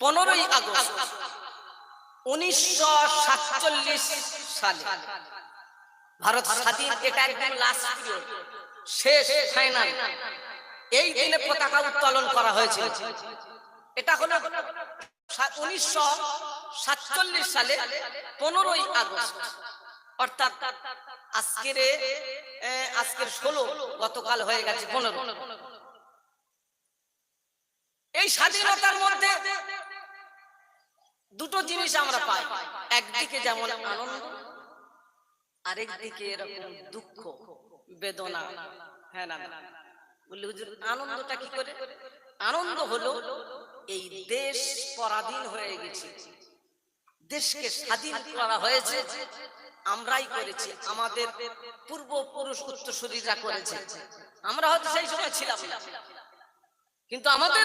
পনেরোই আগস্ট উনিশশো সাতচল্লিশ সালে ভারত স্বাধীন, এটা একদম লাস্ট শেষ ফাইনাল এই দিনে পতাকা উত্তোলন করা হয়েছিল। এটা হলো উনিশশো সাতচল্লিশ সালে পনেরোই আগস্ট, অর্থাৎ আজকের আজকের ষোলো গতকাল হয়ে গেছে পনেরো। এই স্বাধীনতার মধ্যে দুটো জিনিস আমরা পাই। একদিকে যেমন আনন্দ আরেক দিকে এরকম দুঃখ, বেদনা। হ্যাঁ না হুজুর, আনন্দটা কি করে? আনন্দ হলো এই দেশ পরাধীন হয়ে গেছে। দেশকে স্বাধীন করা হয়েছে, আমরাই করেছি। আমাদের পূর্বপুরুষ উত্তরসূরিরা করেছে। আমরা হয়তো সেই সময় ছিলাম কিন্তু আমাদের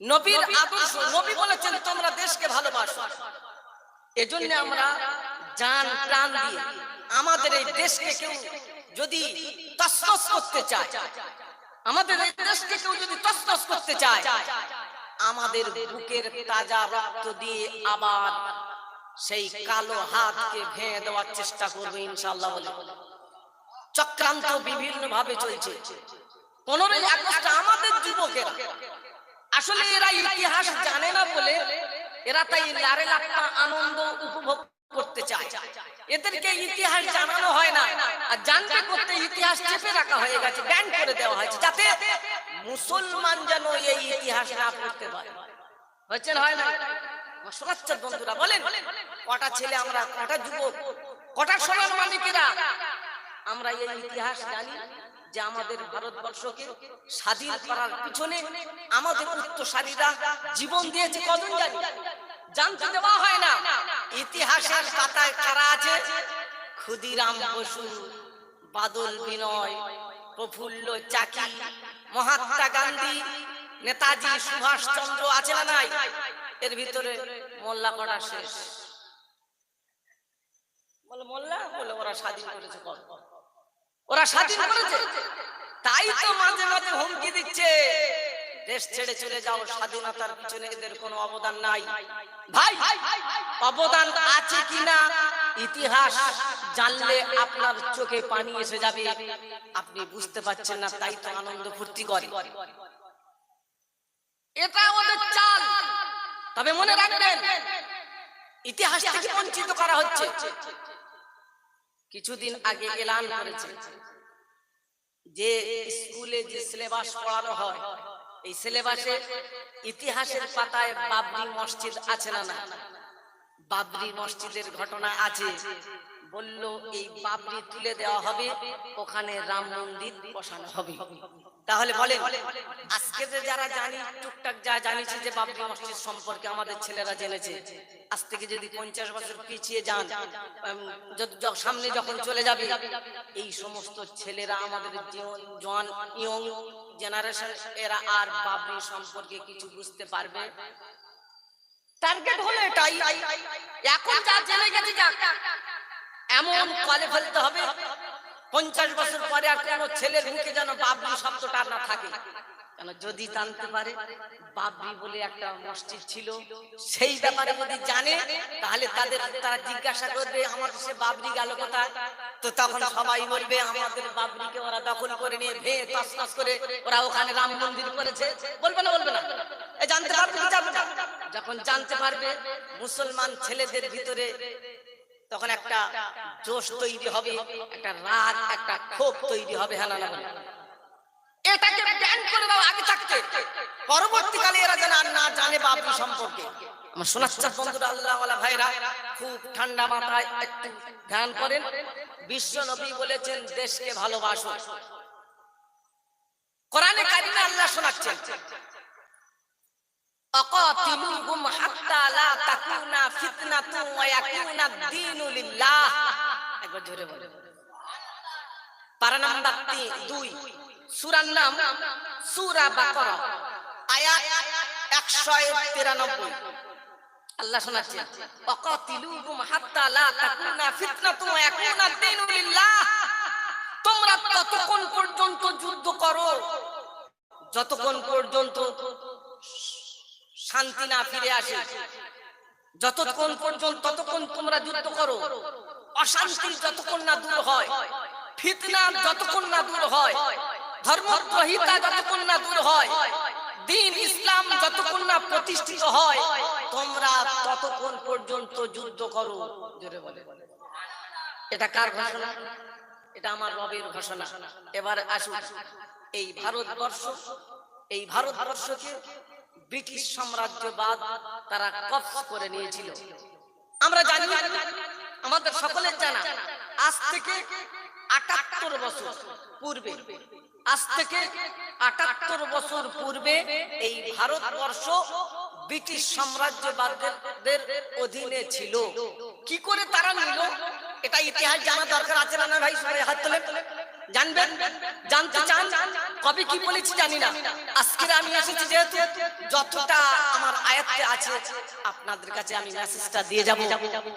নবীর আদর্শ নবী বলেছেন তোমরা দেশকে ভালোবাসো। এজন্য আমরা জান প্রাণ দিয়ে আমাদের এই দেশকে কেউ যদি তসনস করতে চায় আমাদের এই দেশকে কেউ যদি তসনস করতে চায় আমাদের বুকের তাজা রক্ত দিয়ে আবার সেই কালো হাতকে ভেঙে দেওয়ার চেষ্টা করবে ইনশাল্লাহ বলে। চক্রান্ত বিভিন্ন ভাবে চলছে। পনেরোই আগস্ট আমাদের যুবকেরা আসলে এরা ইতিহাস জানে না বলে এরা তাই লারে লাপ্পা আনন্দ উপভোগ করতে চায়। এদেরকে ইতিহাস জানানো হয় না। আর জানতে করতে ইতিহাস চেপে রাখা হয়ে গেছে, ব্যান করে দেওয়া হয়েছে, যাতে মুসলমান যেন এই ইতিহাস না পড়তে পারে। হয়েছে হয় না শোনাচ্ছেন বন্ধুরা, বলেন, কটা ছেলে আমরা, কটা যুবক, কটা সোনার মালিকেরা আমরা এই ইতিহাস জানি? যে আমাদের ভারতবর্ষকে স্বাধীন করার পিছনে আমাদের উত্তরসারীরা জীবন দিয়েছে কজন জানি? জানতে দেওয়া হয় না। ইতিহাসের পাতায় কারা আছে ক্ষুদিরাম বসু বাদল বিনয়, প্রফুল্ল চাকি, মহাত্মা গান্ধী, নেতাজি সুভাষ চন্দ্র আছে না নাই? এর ভিতরে মোল্লা করা শেষ? বলে, মোল্লা? বলে, ওরা স্বাধীন করেছে কবে? ওরা স্বাধীন করেছে। তাই তো মাঝে মাঝে হুমকি দিচ্ছে। দেশ ছেড়ে চলে যাও স্বাধীনতার পিছনে এদের কোনো অবদান নাই। ভাই অবদান আছে কিনা? ইতিহাস জানলে আপনার চোখে পানি এসে যাবে। আপনি বুঝতে পারছেন না তাই তো আনন্দ ফুর্তি করে। এটা ওদের চাল। তবে মনে রাখবেন ইতিহাস থেকে বঞ্চিত করা হচ্ছে। কিছুদিন আগে এলান করেছে। যে স্কুলে যে সিলেবাস পড়ানো হয়, এই সিলেবাসে ইতিহাসের পাতায় বাবরি মসজিদ আছে না না বাবরি মসজিদের ঘটনা আছে। বলল, এই বাবরি তুলে দেওয়া হবে, ওখানে রাম মন্দির বসানো হবে। তাহলে বলে আজকে যে যারা জানি টুকটাক যা জানিছে যে বাবরি মসজিদ সম্পর্কে আমাদের ছেলেরা জেনেছে। আজ থেকে যদি পঞ্চাশ বছর পিছিয়ে যান সামনে যখন চলে যাবে এই সমস্ত ছেলেরা আমাদের জন ইয়ং জেনারেশন এরা আর বাবরি সম্পর্কে কিছু বুঝতে পারবে? টার্গেট হলো এটাই। এখন যা জেনে গেছে যাক এমন কলে ফেলতে হবে। পঞ্চাশ বছর পরে আর কোনো ছেলের মুখে যেন বাবরি শব্দটা না থাকে। কেন যদি জানতে পারে, বাবরি বলে একটা মসজিদ ছিল, সেই ব্যাপারে যদি জানে, তাহলে তাদের তারা জিজ্ঞাসা করবে, আমার সে বাবরি গেল কোথায়? তো তখন সবাই বলবে, আমাদের বাবরিকে ওরা দখল করে নিয়ে ভেঙে তসনস করে ওরা ওখানে রাম মন্দির করেছে। বলবে না বলবে না। জানতে পারবে? যখন জানতে পারবে, মুসলমান ছেলেদের ভিতরে তখন একটা জোশ তৈরি হবে, একটা রাগ, একটা ক্ষোভ তৈরি হবে না এটাকে ব্যান করে দাও আগে থাকতে, পরবর্তীকালে এরা যেন আর না জানে বাবরি সম্পর্কে। আমার বন্ধুরা ভাইরা, খুব ঠান্ডা মাথায় একটু ধ্যান করেন। বিশ্ব নবী বলেছেন, দেশকে ভালোবাসো। কোরআনে কারিমে আল্লাহ শোনাচ্ছেন অকাতিলুহুম হাত্তা লা তাকুনা ফিতনাতুন ওয়া ইয়াকুনা লিল্লাহ একবার জোরে পারা নাম্বার তিন, দুই। সূরার নাম সূরা বাকারা। আয়াত একশো তিরানব্বই। আল্লাহ শোনাচ্ছেন অকাতিলুহুম হাত্তা লা তাকুনা ফিতনাতুন ওয়া ইয়াকুনা লিল্লাহ। তোমরা ততক্ষণ পর্যন্ত যুদ্ধ করো। যতক্ষণ পর্যন্ত শান্তি না ফিরে আসে। যতক্ষণ পর্যন্ত, ততক্ষণ তোমরা যুদ্ধ করো। অশান্তি যতক্ষণ না দূর হয়, ফিতনা যতক্ষণ না দূর হয়, ধর্মগ্রহিতা যতক্ষণ না দূর হয়, দিন ইসলাম যতক্ষণ না প্রতিষ্ঠিত হয়, তোমরা ততক্ষণ পর্যন্ত যুদ্ধ করো। জোরে বলে। এটা কার ঘোষণা? এটা আমার রবের ঘোষণা। এবার আসুন, এই ভারতবর্ষ, এই ভারতবর্ষকে ব্রিটিশ সাম্রাজ্যবাদ তারা কবজ করে নিয়েছিল। আমরা জানি, আমাদের সকলের জানা, আজ থেকে আটাত্তর বছর পূর্বে, আজ থেকে আটাত্তর বছর পূর্বে এই ভারতবর্ষ ব্রিটিশ সাম্রাজ্যবাদের অধীনে ছিল। কি করে তারা নিল? এটা ইতিহাস জানা দরকার আছে না ভাই? সবাই হাত তোলেন। জানবেন? জানতে চান? কবে কি বলেছি জানি না। আজকে আমি এসেছি যেহেতু যতটা আমার আয়ত্তে আছে, আপনাদের কাছে আমি মেসেজটা দিয়ে যাব।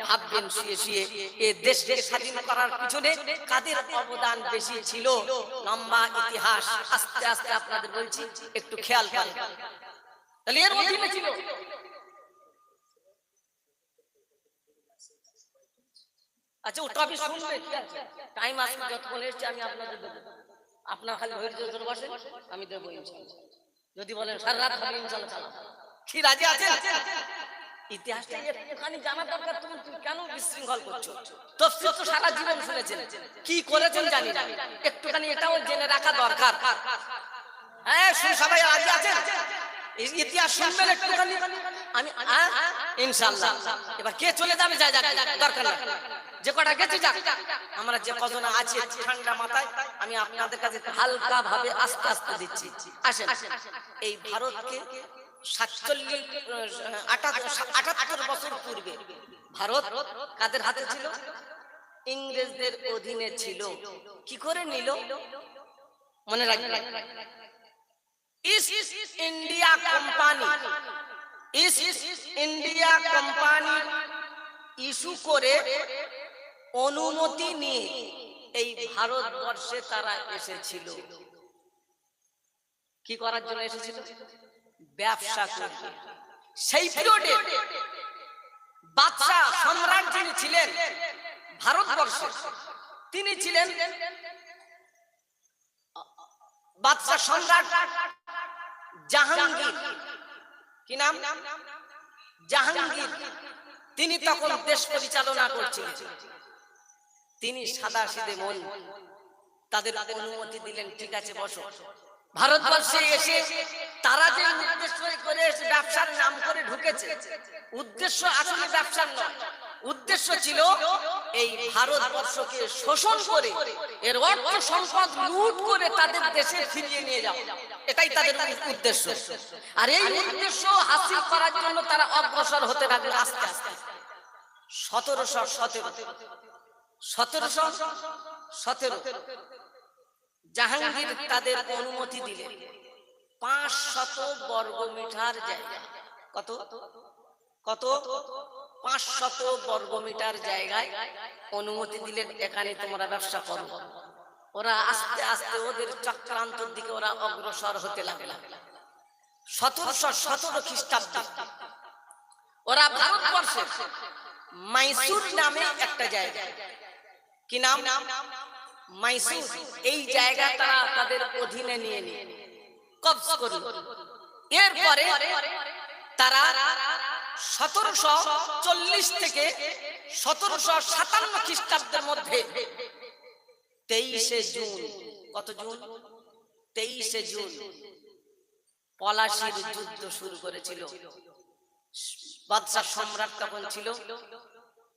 ভাববেন, শুয়ে শুয়ে। এ দেশকে স্বাধীন করার পিছনে কাদের অবদান বেশি ছিল? লম্বা ইতিহাস, আস্তে আস্তে আপনাদের বলছি, একটু খেয়াল করেন। তাহলে এর অধীনে ছিল? আচ্ছা ওটা ঠিক আছে? টাইম আসবে যতক্ষণ এসছে আমি আপনাদের দেবো। আপনার খালি ধৈর্য ধরে বসেন আমি দেবো ইনশাআল্লাহ যদি বলেন সারা রাত খালি ইনশাআল্লাহ চালাবো। কি রাজি আছে ইতিহাসটা একটুখানি জানা দরকার তুমি কেন বিশৃঙ্খল করছ? তফসির তো সারা জীবন শুনেছেন। কি করেছেন জানি না। একটুখানি এটাও জেনে রাখা দরকার। হ্যাঁ শুনে সবাই রাজি আছেন? ইতিহাস শুনবেন একটুখানি। আমি? ইনশাআল্লাহ এবার কে চলে যাবে যা যাক দরকার যে কটা গেছে যাক আমরা যে কজন আছি ঠান্ডা মাথায় আমি আপনাদের কাছে হালকা ভাবে আস্তে আস্তে দিচ্ছি। আসেন। এই ভারতকে সাতচল্লিশ আটাত্তর বছর পূর্বে। ভারত কাদের হাতে ছিল? ইংরেজদের অধীনে ছিল। কি করে নিল? মনে রাখবেন। East India company East India company issue করে অনুমতি নিয়ে এই ভারতবর্ষে তারা এসেছিল। কি করার জন্য এসেছিল? ব্যবসা করবে সেই পিরিয়ডে বাদশা সম্রাট যিনি ছিলেন ভারতবর্ষে, তিনি ছিলেন বাদশা সম্রাট জাহাঙ্গীর। কি নাম? জাহাঙ্গীর। তিনি তখন দেশ পরিচালনা করছিলেন। তিনি সাদা সিধে মন। তাদের অনুমতি দিলেন ঠিক আছে বসো। ভারতবর্ষে এসে তারা যে উদ্দেশ্য করে ব্যবসার নাম করে ঢুকেছে উদ্দেশ্য আসলে ব্যবসার নয়। উদ্দেশ্য ছিল এই ভারতবর্ষকে শোষণ করে এর অর্থ সম্পদ লুট করে তাদের দেশে ফিরিয়ে নিয়ে যাও এটাই তাদের উদ্দেশ্য। আর এই উদ্দেশ্য হাসিল করার জন্য তারা অগ্রসর হতে লাগল আস্তে আস্তে। সতেরোশো সতেরো। সতেরোশো সতেরো। জাহাঙ্গীর তাদের অনুমতি দিলেন। পাঁচ শত বর্গ মিটার জায়গা। কত? কত? পাঁচ শত বর্গ মিটার জায়গায় অনুমতি দিলেন, এখানে তোমরা ব্যবসা করো। ওরা আস্তে আস্তে ওদের চক্রান্তর দিকে ওরা অগ্রসর হতে লাগল। সতেরোশো সতেরো খ্রিস্টাব্দ ওরা ভারতবর্ষে মাইসুর নামে একটা জায়গা। কি নাম? মাইসুর। এই জায়গা তারা তাদের অধীনে নিয়ে নিয়ে কবজ করল এরপরে তারা সতেরোশো চল্লিশ থেকে সতেরোশো সাতান্ন খ্রিস্টাব্দের মধ্যে তেইশে জুন। কত জুন? তেইশে জুন। পলাশির যুদ্ধ শুরু করেছিল। বাদশাহ সম্রাট তখন ছিল।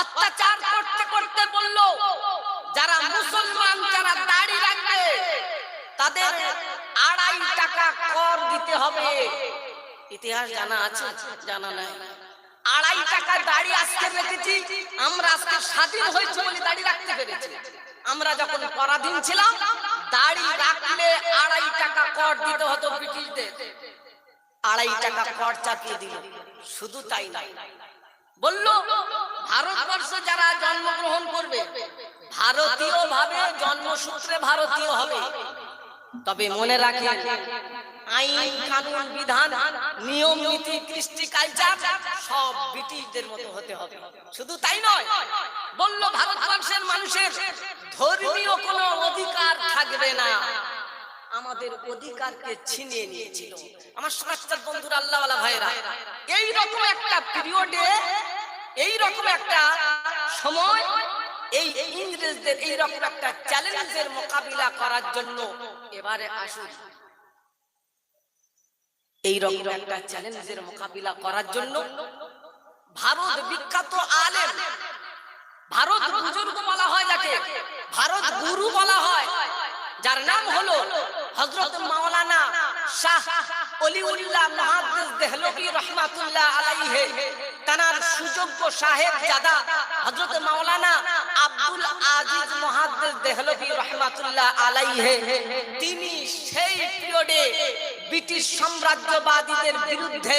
অত্যাচার করতে করতে বলল, যারা মুসলমান, যারা দাড়ি রাখবে, তাদের আড়াই টাকা কর দিতে হবে। ইতিহাস জানা আছে? জানা নাই। আড়াই টাকা দাড়ি আজকে রেখেছি, আমরা আজকে স্বাধীন হয়েছে বলে দাড়ি রাখতে পেরেছি। আমরা যখন পরাধীন ছিলাম, দাড়ি রাখলে আড়াই টাকা কর দিতে হতো ব্রিটিশদের। আড়াই টাকা কর চাপিয়ে দিল। শুধু তাই নাই বলল ভারতবর্ষ যারা জন্মগ্রহণ করবে ভারতীয় ভাবে জন্মসূত্রে ভারতীয় হবে। তবে মনে রাখেন আইন, কানুন, বিধান, নিয়ম, নীতি, কৃষ্টি, কালচার, সব ব্রিটিশদের মতো হতে হবে। শুধু তাই নয়, বলল ভারতবর্ষের মানুষের ধর্মীয় কোনো অধিকার থাকবে না। আমাদের অধিকারকে ছিনিয়ে নিয়েছিল। আমার সমাজটার বন্ধুরা, আল্লাহওয়ালা ভাইরা এই রকম একটা পিরিয়ডে এই রকম একটা সময় এই ইংরেজদের এই রকম একটা চ্যালেঞ্জের মোকাবিলা করার জন্য এবারে আসুন। এই রকম একটা চ্যালেঞ্জের মোকাবিলা করার জন্য ভারত বিখ্যাত আলেম, ভারত বুজুর্গ বলা হয় যাকে, ভারত গুরু বলা হয়, যার নাম হলো হযরত মাওলানা শাহ অলিউল্লাহ মুহাদ্দিস দেহলভী রাহমাতুল্লাহ আলাইহি। তানার সুযোগ্য সাহেব জাদা হযরত মাওলানা আব্দুল আজিজ মুহাদ্দিস দেহলভী রাহমাতুল্লাহ আলাইহি, তিনি সেই পিরিয়ডে ব্রিটিশ সাম্রাজ্যবাদীদের বিরুদ্ধে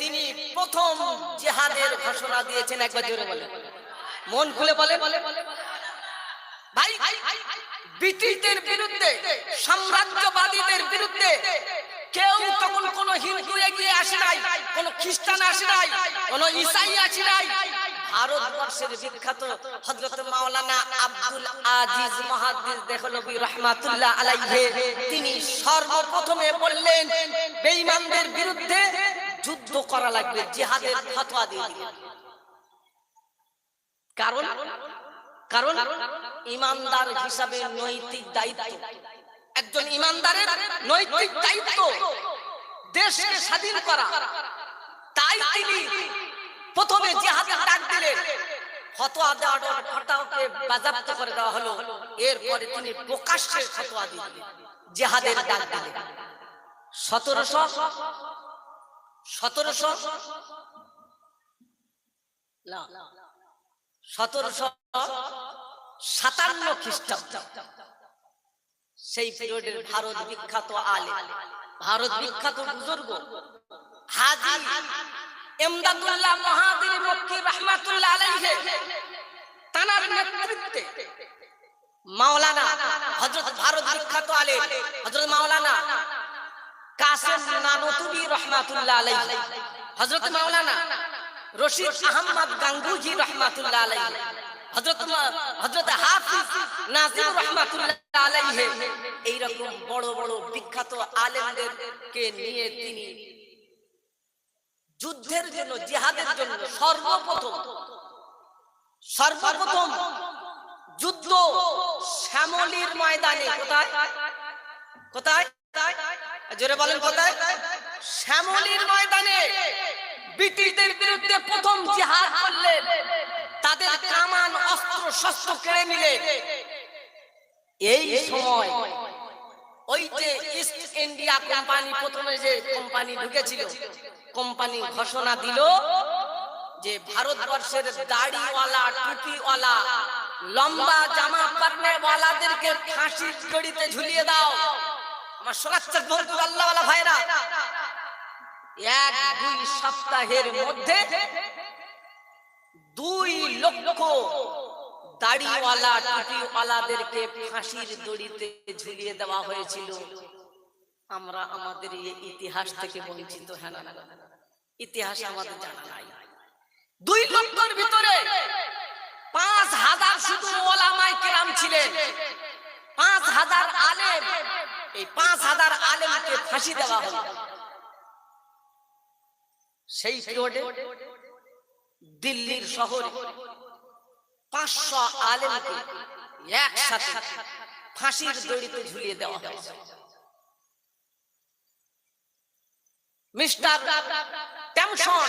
তিনি প্রথম জিহাদের ঘোষণা দিয়েছেন, একবার জোরে বলে মন খুলে বলে ভাই, ব্রিটিশদের বিরুদ্ধে, সাম্রাজ্যবাদীদের বিরুদ্ধে কেউ তখন কোন হিন্দু এগিয়ে আসে নাই, কোন খ্রিস্টান আসে নাই, কোন ইসাই আসে নাই। ভারতবর্ষের বিখ্যাত মাওলানা আব্দুল আজিজ তিনি সর্বপ্রথমে বললেন, বেঈমানদের বিরুদ্ধে যুদ্ধ করা লাগবে, জিহাদের ফতোয়া দিয়ে দিলেন কারণ কারণ ইমানদার হিসাবে নৈতিক দায়িত্ব। একজন ইমানদারের নৈতিক দায়িত্ব, দেশকে স্বাধীন করা। তাই তিনি প্রথমে জিহাদের ডাক দিলেন। ফতোয়া দেওয়ার ফটাওকে বাজাপ্ত করে দেওয়া হলো। এরপরে তিনি প্রকাশ্যে ফতোয়া দিলেন। জিহাদের ডাক দিলেন। সতেরোশো সতেরোশো সতেরোশো সাতান্ন খ্রিস্টাব্দ সেই পিরিয়ডের ভারত বিখ্যাত আলে ভারত বিখ্যাত বুজুর্গ হাজি এমদাদুল্লাহ মহাদির মক্কি রহমাতুল্লাহ আলাইহি। তানার নেতৃত্বে মাওলানা হযরত ভারত বিখ্যাত আলে হযরত মাওলানা কাসেম নানতুবি রহমাতুল্লাহ আলাইহি। হযরত মাওলানা রশিদ আহমদ গাঙ্গুজি রহমাতুল্লাহ আলাইহি। যুদ্ধের জন্য সর্বপ্রথম সর্বপ্রথম যুদ্ধ শ্যামলীর ময়দানে কোথায়? কোথায়? জোরে বলেন কোথায়? শ্যামলীর ময়দানে ব্রিটিশদের বিরুদ্ধে প্রথম জিহাদ করলেন। তাদের কামান অস্ত্র শস্ত্র কেড়ে নিলে এই সময় ওই যে ইস্ট ইন্ডিয়া কোম্পানি প্রথমে যে কোম্পানি ঢুকেছিল কোম্পানি ঘোষণা দিল যে ভারতবর্ষের দাড়িওয়ালা টুপিওয়ালা লম্বা জামা পারনেওয়ালাদেরকে ফাঁসির দড়িতে ঝুলিয়ে দাও। আমার সোনাচ্চার বন্ধু আল্লাহওয়ালা ভাইরা এক দুই সপ্তাহের মধ্যে দুই লক্ষ দাড়িওয়ালা, টুপিওয়ালাদেরকে ফাঁসির দড়িতে ঝুলিয়ে দেওয়া হয়েছিল। আমরা আমাদের ইতিহাস থেকে বঞ্চিত হ্যাঁ ইতিহাস আমাদের জানা নাই। দুই লক্ষর ভিতরে পাঁচ হাজার শুধু ওলামাই কেরাম ছিলেন। পাঁচ হাজার আলেম, এই পাঁচ হাজার আলেমকে ফাঁসি দেওয়া হলো। সেই পিরিয়ডে দিল্লির শহরে পাঁচশো আলেমকে একসাথে ফাঁসির দড়িতে ঝুলিয়ে দেওয়া হয়েছে। মিস্টার ট্যামসন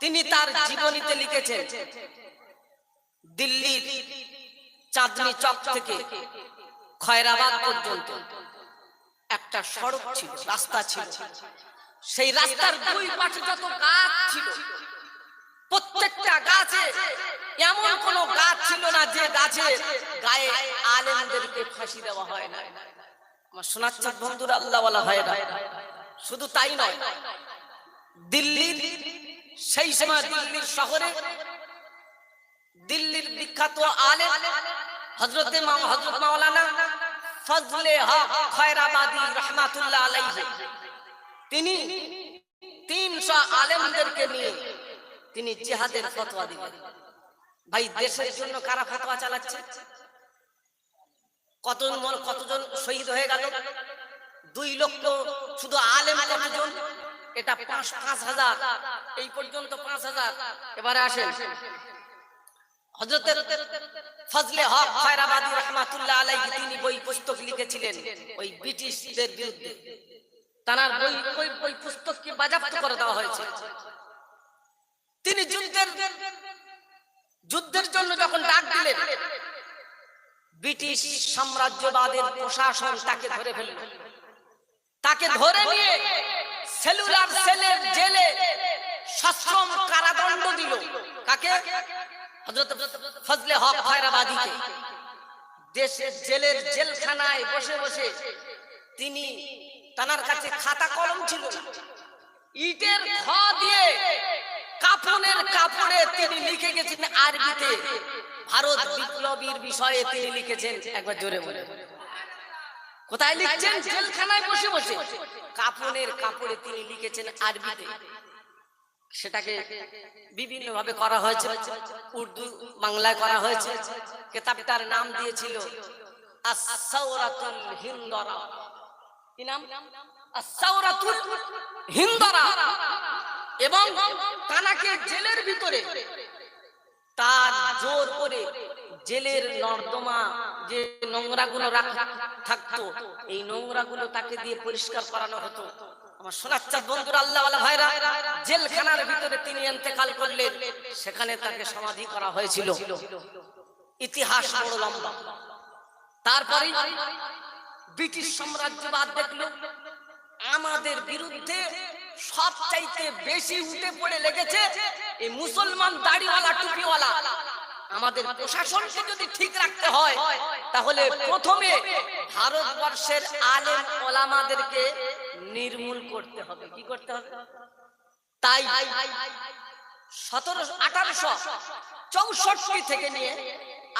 তিনি তার জীবনীতে লিখেছেন, দিল্লির চাঁদনি চক থেকে খয়রাবাদ পর্যন্ত একটা সড়ক ছিল, রাস্তা ছিল। সেই রাস্তার দুই পাশে যত গাছ ছিল প্রত্যেকটা গাছে এমন কোন গাছ ছিল না যে গাছে গায়ে আলেমদেরকে ফাঁসি দেওয়া হয় না আমার শোনাচ্ছে বন্ধুরা আল্লাহ হয় না শুধু তাই নয়, দিল্লির সেই সময় দিল্লির শহরে দিল্লির বিখ্যাত আলেম হজরতে হজরত মাওলানা ফজলে হক রহমাতুল্লাহ আলাইহি, তিনি তিনশো আলেমদেরকে নিয়ে তিনি জিহাদের ফতোয়া দিলেন। ভাই, দেশের জন্য কারা ফতোয়া চালাচ্ছে? কতজন মন- কতজন শহীদ হয়ে গেল? দুই লক্ষ শুধু আলেম কতজন? এটা পাঁচ পাঁচ হাজার। এই পর্যন্ত পাঁচ হাজার। এবারে আসেন। হজরতের ফজলে হক খয়রাবাদী রহমাতুল্লাহ আলাইহি তিনি বই পুস্তক লিখেছিলেন ওই ব্রিটিশদের বিরুদ্ধে। তার বই বই বই পুস্তককে বাজেয়াপ্ত করে দেওয়া হয়েছে। তিনি যুদ্ধের যুদ্ধের জন্য যখন ডাক দিলেন, ব্রিটিশ সাম্রাজ্যবাদের প্রশাসন তাকে ধরে ফেলল। তাকে ধরে নিয়ে সেলুলার সেলের জেলে সশ্রম কারাদণ্ড দিল। কাকে? হযরত ফজলে হক খয়রাবাদীকে দেশের জেলের জেলখানায় বসে বসে তিনি তানার কাছে খাতা কলম ছিল। ইটের খ দিয়ে কাপনের কাপড়ে তিনি লিখে গেছেন আরবিতে। ভারত বিপ্লবীর বিষয়ে তিনি লিখেছেন। একবার জোরে বলে কোথায় লিখছেন? জেলখানায় বসে বসে। কাপনের কাপড়ে তিনি লিখেছেন আরবিতে। সেটাকে বিভিন্ন ভাবে করা হয়েছে। উর্দু বাংলায় করা হয়েছে। কেতাবটার নাম দিয়েছিল হিন্দরা। কি নাম? হিন্দরা। এবং কানাকে জেলের ভিতরে তার জোর করে জেলের নর্দমা যে নোংরা গুলো থাকতো, এই নোংরা গুলো তাকে দিয়ে পরিষ্কার করানো হতো। সেখানে তাকে সমাধি ইতিহাস দেখল, আমাদের বিরুদ্ধে সবচাইতে বেশি উঠে পড়ে লেগেছে এই মুসলমান দাড়িওয়ালা, টুপিওয়ালা। আমাদের প্রশাসনকে যদি ঠিক রাখতে হয়, তাহলে প্রথমে ভারতবর্ষের আলেম ওলামাদেরকে নির্মূল করতে হবে। কি করতে হবে? তাই সতেরো, আঠারোশো চৌষট্টি থেকে নিয়ে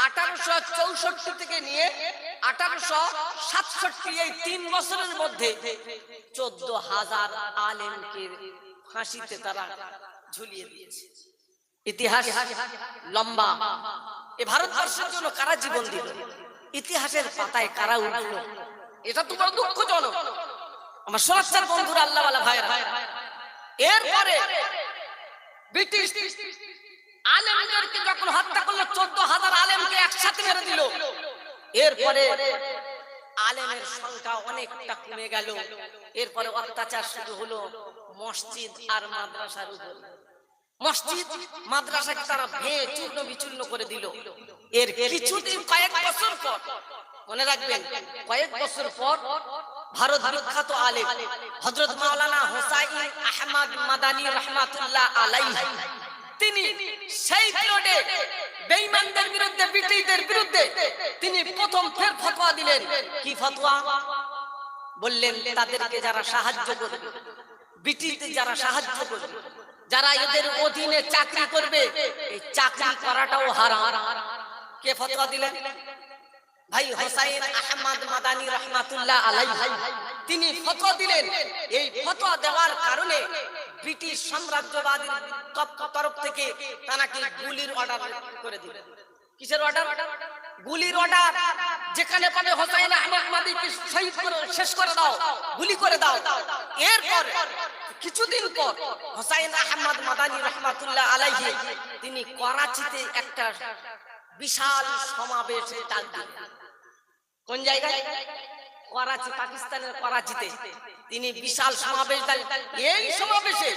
আঠারোশো চৌষট্টি থেকে নিয়ে আঠারোশো সাতষট্টি, এই তিন বছরের মধ্যে চোদ্দ হাজার আলেমকে ফাঁসিতে তারা ঝুলিয়ে দিয়েছে। ইতিহাস লম্বা। এ ভারতবর্ষের জন্য কারা জীবন দিল? ইতিহাসের পাতায় কারা উঠল? এটা তো বড় দুঃখজনক। আমার সোনাচ্চার বন্ধুরা আল্লাহ ভাইরা এরপরে ব্রিটিশ আলেমদেরকে যখন হত্যা করল, চোদ্দ হাজার আলেমকে একসাথে মেরে দিল। এরপরে আলেমের সংখ্যা অনেকটা কমে গেল। এরপরে অত্যাচার শুরু হলো মসজিদ আর মাদ্রাসার উপর। মসজিদ, মাদ্রাসাকে তারা ভেঙে চূর্ণ বিচূর্ণ করে দিল। এর কিছুদিন কয়েক বছর পর, মনে রাখবেন, কয়েক বছর পর ভারত বিখ্যাত আলেম হযরত মাওলানা হোসাইন আহমদ মাদানী রহমাতুল্লাহ আলাইহি তিনি সেই পিরিয়ডে বেঈমানদের বিরুদ্ধে, ব্রিটিশদের বিরুদ্ধে তিনি প্রথম ফের ফতোয়া দিলেন। কি ফতোয়া? বললেন, তাদেরকে যারা সাহায্য করবে, ব্রিটিশদের যারা সাহায্য করবে, যারা এদের অধীনে চাকরি করবে, এই চাকরি করাটাও হারাম। কে ফতোয়া দিলেন? ভাই হোসাইন আহমদ মাদানী রহমাতুল্লাহ আলাইহি। তিনি ফতোয়া দিলেন। এই ফতোয়া দেওয়ার কারণে ব্রিটিশ সাম্রাজ্যবাদীর তরফ থেকে তানাকে গুলির অর্ডার করে দিলেন কিসের অর্ডার গুলির অর্ডার যেখানে পাবে হোসাইন আহমদ শহীদ করে, শেষ করে দাও, গুলি করে দাও। এরপর, কিছুদিন পর হোসাইন আহমদ মাদানী রহমাতুল্লাহ আলাইহি তিনি করাচিতে একটা বিশাল সমাবেশে ডাক দিলেন। কোন জায়গায়? করাচি, পাকিস্তানের করাচিতে। তিনি বিশাল সমাবেশ দেন এই সমাবেশে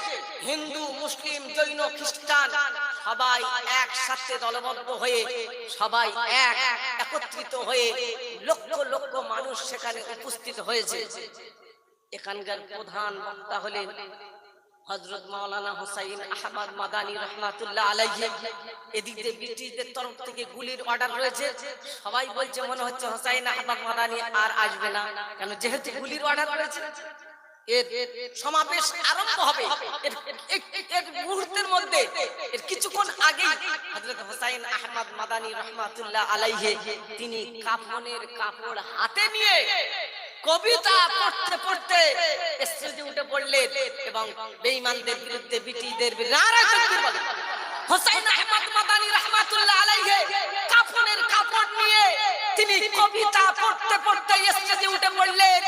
হিন্দু, মুসলিম, জৈন, খ্রিস্টান সবাই একসাথে দলবদ্ধ হয়ে সবাই এক, একত্রিত হয়ে লক্ষ লক্ষ মানুষ সেখানে উপস্থিত হয়েছে। এখানকার প্রধান বক্তা হলেন হজরত মাওলানা হোসাইন আহমদ মাদানী রহমাতুল্লাহ আলাইহি এদিকে ব্রিটিশদের তরফ থেকে গুলির অর্ডার রয়েছে। সবাই বলছে মনে হচ্ছে হোসাইন আহমদ মাদানী আর আসবে না। কেন? যেহেতু গুলির অর্ডার রয়েছে, এর সমাবেশ আরম্ভ হবে। এর মুহূর্তের মধ্যে, এর কিছুক্ষণ আগে হযরত হোসাইন আহমদ মাদানী রহমাতুল্লাহ আলাইহি তিনি কাফনের কাপড় হাতে নিয়ে কবিতা পড়তে পড়তে স্টেজে উঠে পড়লেন এবং বেঈমানদের বিরুদ্ধে ব্রিটিশদের নারায়ে তাকবীর বলেন। হোসাইন আহমদ মাদানী রহমাতুল্লাহ আলাইহি কাফনের কাপড় নিয়ে তিনি কবিতা পড়তে পড়তে স্টেজে উঠে পড়লেন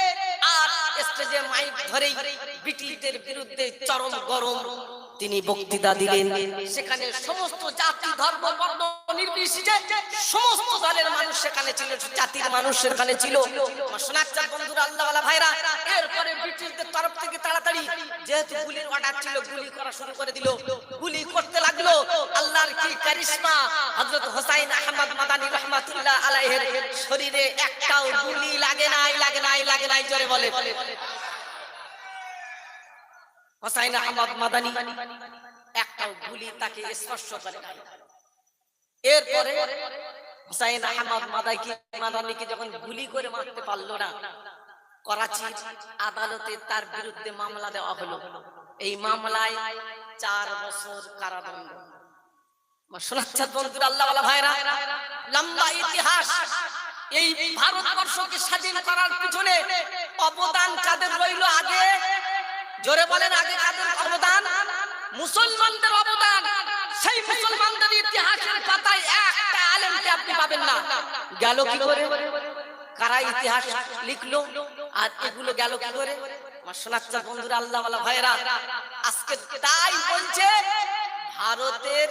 আর স্টেজে মাইক ধরেই ব্রিটিশদের বিরুদ্ধে চরম গরম তিনি বক্তৃতা দিলেন। সেখানে সমস্ত জাতি ধর্ম বর্ণ শরীরে একটাও গুলি লাগে নাই লাগে নাই লাগে নাই, জোরে বলে। হোসাইন আহমদ মাদানী একটাও গুলি তাকে স্পর্শ করে নাই। এরপরে হুসাইন আহমদ মাদাইকে মাদানিকে যখন গুলি করে মারতে পারল না, করাচি আদালতে তার বিরুদ্ধে মামলা দেওয়া হলো। এই মামলায় চার বছর কারাদণ্ড। অবদান? মুসলমানদের অবদান। সেই মুসলমানদের ইতিহাসের পাতায় একটা আলেমকে আপনি পাবেন না। গেল কি করে? কারা ইতিহাস লিখলো? আর এগুলো গেল কি করে? আমার বন্ধুরা আল্লাহ ভাইরা আজকে তাই বলছে, ভারতের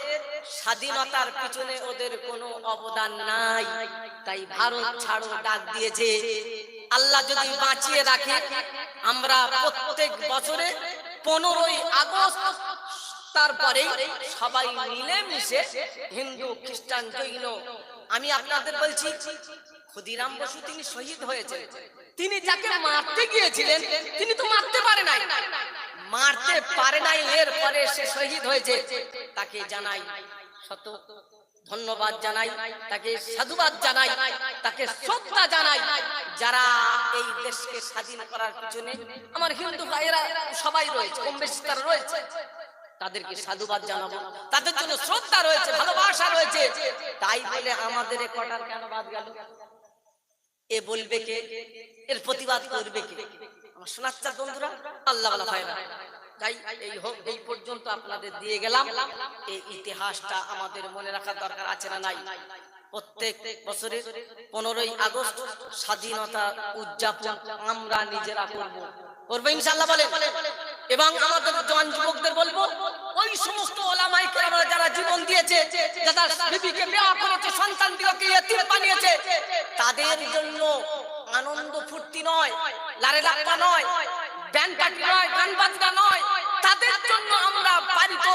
স্বাধীনতার পিছনে ওদের কোনো অবদান নাই। তাই ভারত ছাড়ো, ডাক দিয়েছে। আল্লাহ যদি বাঁচিয়ে রাখে, আমরা প্রত্যেক বছরে পনেরোই আগস্ট তারপরে সবাই মিলে মিশে হিন্দু, খ্রিস্টান, জৈন। আমি আপনাদের বলছি, ক্ষুদিরাম বসু তিনি শহীদ হয়েছে তিনি যাকে মারতে গিয়েছিলেন, তিনি তো মারতে পারে নাই। মারতে পারে নাই এর পরে সে শহীদ হয়েছে। তাকে জানাই শত ধন্যবাদ জানাই, তাকে সাধুবাদ জানাই, তাকে শ্রদ্ধা জানাই। যারা এই দেশকে স্বাধীন করার পিছনে আমার হিন্দু ভাইয়েরা সবাই রয়েছে, কম বেশি তারা রয়েছে। তাদেরকে সাধুবাদ জানাব। তাদের জন্য শ্রদ্ধা রয়েছে ভালোবাসা রয়েছে। তাই বলে আমাদের কটার কেন বাদ গেল? এ বলবে কে? এর প্রতিবাদ করবে কে? আমার শোনাচ্ছা বন্ধুরা? আল্লাহ ভাইরা তাই এই হোক এই পর্যন্ত আপনাদের দিয়ে গেলাম। এই ইতিহাসটা আমাদের মনে রাখার দরকার আছে না নাই? প্রত্যেক বছরে পনেরোই আগস্ট স্বাধীনতা উদযাপন আমরা নিজেরা করব। করব ইনশাল্লাহ বলে এবং আমাদের জওয়ান যুবকদের বলব, ওই সমস্ত যারা জীবন দিয়েছে করেছে তাদের জন্য আনন্দ ফুর্তি নয়, লারে নয় নয় নয়, তাদের জন্য আমরা পারিত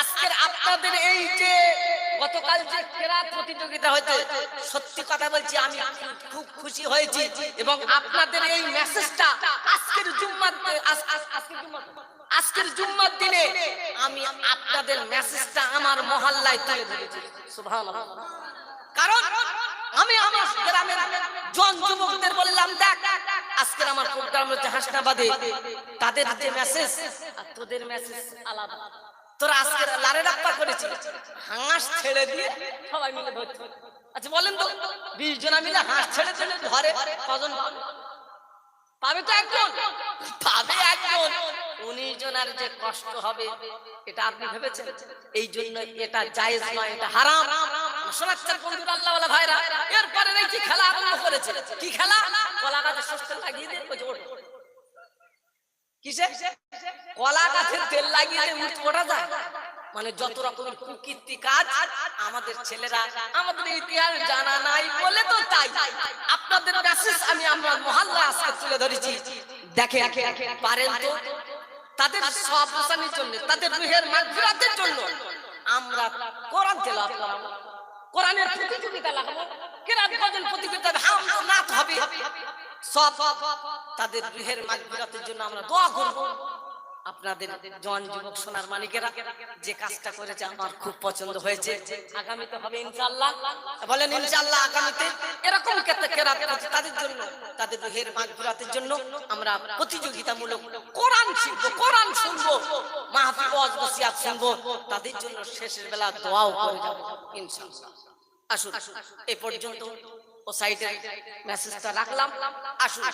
আজকের আপনাদের এই যে গতকাল যে কেরাত প্রতিযোগিতা হয়েছে, সত্যি কথা বলছি, আমি খুব খুশি হয়েছি এবং আপনাদের এই মেসেজটা আজকের জুম্মার আজ- আজ- আজকের জুম্মার আজকের জুম্মার দিনে আমি আপনাদের মেসেজটা আমার মহল্লায় তুলে ধরেছি। সুবহানাল্লাহ। কারণ আমি আমার গ্রামের জন যুবকদের বললাম, দেখ, আজকের আমার প্রোগ্রাম হচ্ছে হাসনাবাদে। তাদের যে মেসেজ, আর তোদের মেসেজ আলাদা। তোরা আজকে লারে রাপ্পা করেছিল হাঁস ছেড়ে দিয়ে। সবাই মিলে ধরছে। আচ্ছা বলেন তো বিশ জনা মিলে হাঁস ছেড়ে ছেড়ে ধরে কজন? পাবে? পাবে তো একজন। পাবে একজন। উনিশ জনের যে কষ্ট হবে এটা আপনি ভেবেছেন? এই জন্য এটা জায়েজ নয় এটা হারাম। শোনাচ্ছেন বন্ধুরা আল্লাহ ভাইরা এরপরে দেখি খেলা আরম্ভ করেছে? কি খেলা? কলা গাছে শস্য লাগিয়ে দিয়ে কিসে? কলা গাছের তেল লাগিয়ে উঠ ওঠা যায়। মানে যত রকমের কুকীর্তি কাজ আমাদের ছেলেরা, আমাদের ইতিহাস জানা নাই বলে তো তাই। আপনাদের মেসেজ আমি আমরা মহল্লা আজকে তুলে ধরেছি। দেখে পারেন তো, তাদের সব হাসানির জন্য, তাদের রুহের মাগফিরাতের জন্য আমরা কোরআন তেলাওয়াত করাবো। কোরআনের প্রতিযোগিতা লাগাবো। কিরাত গজল প্রতিযোগিতা হাম, নাত হবে। সব তাদের গৃহের মাগফিরাতের জন্য আমরা দোয়া করব। আপনাদের জন যুবক সোনার মালিকেরা যে কাজটা করেছে আমার খুব পছন্দ হয়েছে। আগামীতে হবে ইনশাআল্লাহ। বলেন ইনশাআল্লাহ আগামীতে এরকম তাদের জন্য তাদের গৃহের মাগফিরাতের জন্য আমরা প্রতিযোগিতামূলক কোরআন শিখব কোরআন শুনব মাহফিল ওয়াজ নসিহত শুনব তাদের জন্য শেষের বেলা দোয়াও করে যাব ইনশাআল্লাহ। আসুন। এই পর্যন্ত ও সাইডে মেসেজটা রাখলাম। আসুন।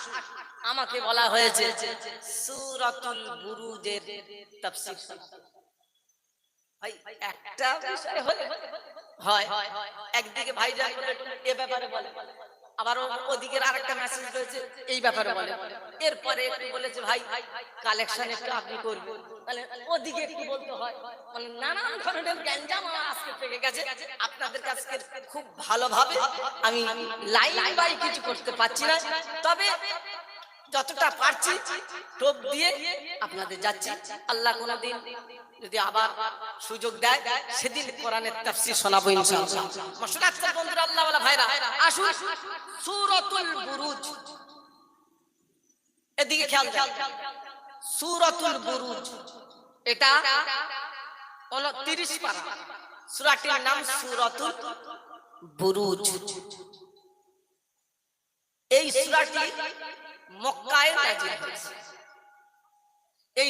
আমাকে বলা হয়েছে সূরাতুল বুরুজের তাফসীর ভাই একটা বিষয় হলে হয় একদিকে ভাইজান বলে এ ব্যাপারে বলে। আবার ও- ওদিকের আরেকটা মেসেজ রয়েছে এই ব্যাপারে বলে। এরপরে একটু বলেছে ভাই কালেকশন একটু আপনি করবেন। তাহলে ওদিকে একটু বলতে হয়। মানে নানান ধরনের গ্যাঞ্জাম আমার আজকে পেকে গেছে। আপনাদের কাছে খুব ভালোভাবে আমি লাইন বাই কিছু করতে পারছি না। তবে যতটা পারছি টোপ দিয়ে আপনাদের যাচ্ছি। আল্লাহ কোনদিন যদি আবার সুযোগ দেয়, সেদিন কোরআনের তাফসীর শোনাবো ইনশাআল্লাহ। বন্ধুরা, আল্লাহ ওয়ালা ভাইরা, আসুন, সূরাতুল বুরুজ। এদিকে খেয়াল দেন। সূরাতুল বুরুজ, এটা 29 পারা। সূরাটির নাম সূরাতুল বুরুজ। এই সূরাটি মক্কায় নাজিল হয়েছে। এই